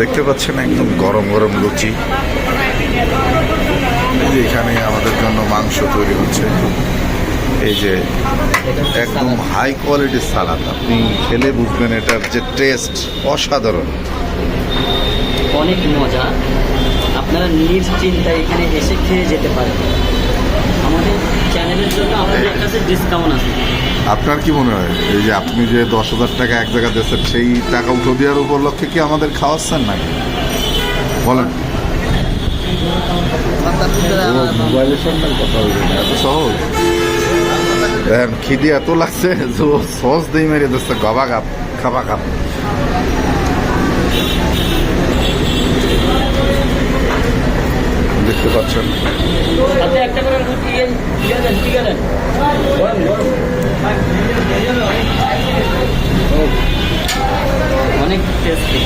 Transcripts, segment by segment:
দেখতে পাচ্ছেন একদম গরম গরম লুচি। যে এখানে আমাদের জন্য মাংস তৈরি হচ্ছে। এই যে একদম হাই কোয়ালিটির সালাদ আপনি খেলে বুঝবেন এটার যে টেস্ট অসাধারণ। অনেক মজা। আপনারা নিশ্চিন্তায় এখানে এসে খেয়ে যেতে পারেন। আমাদের চ্যানেলের জন্য আমাদের কাছে ডিসকাউন্ট আছে। আপনার কি মনে হয়? এই যে আপনি যে দশ হাজার টাকা এক জায়গায় দিয়েছেন সেই টাকা উঠে দেওয়ার উপলক্ষে কি আমাদের খাওয়াচ্ছেন নাকি? বলেন। এত সহজ। খিদি এত লাগছে যে সস দিয়ে মেরে দিচ্ছে গবা কাপ খাবা কাপ দেখতে পাচ্ছেন। একটা করে রুটি দিয়ে দিয়ে দেন ঠিক আছে গরম গরম অনেক টেস্টি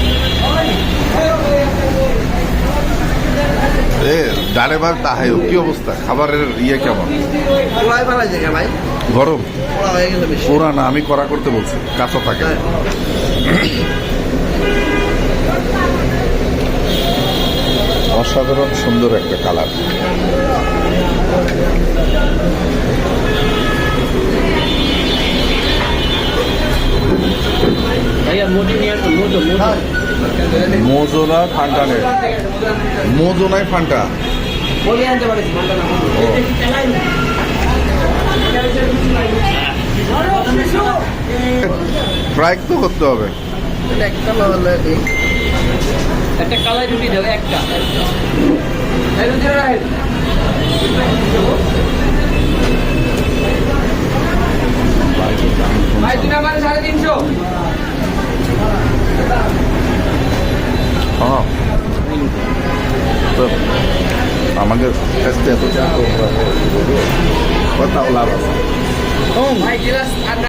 এ বার তাহাই কি অবস্থা? খাবারের ইয়ে কেমন? গরম? পোড়া পুরা না, আমি করা করতে বলছি, কাঁচা থাকে। অসাধারণ সুন্দর একটা কালার। মোজো না ফান্টা নেই মোজো নাই ফান্টা ফ্রাই তো করতে হবে। এটা একটা কালাই রুটি দেবে একটা। তো আমাদের কাছে এত কথা লাভ আছে ভাই গিলাস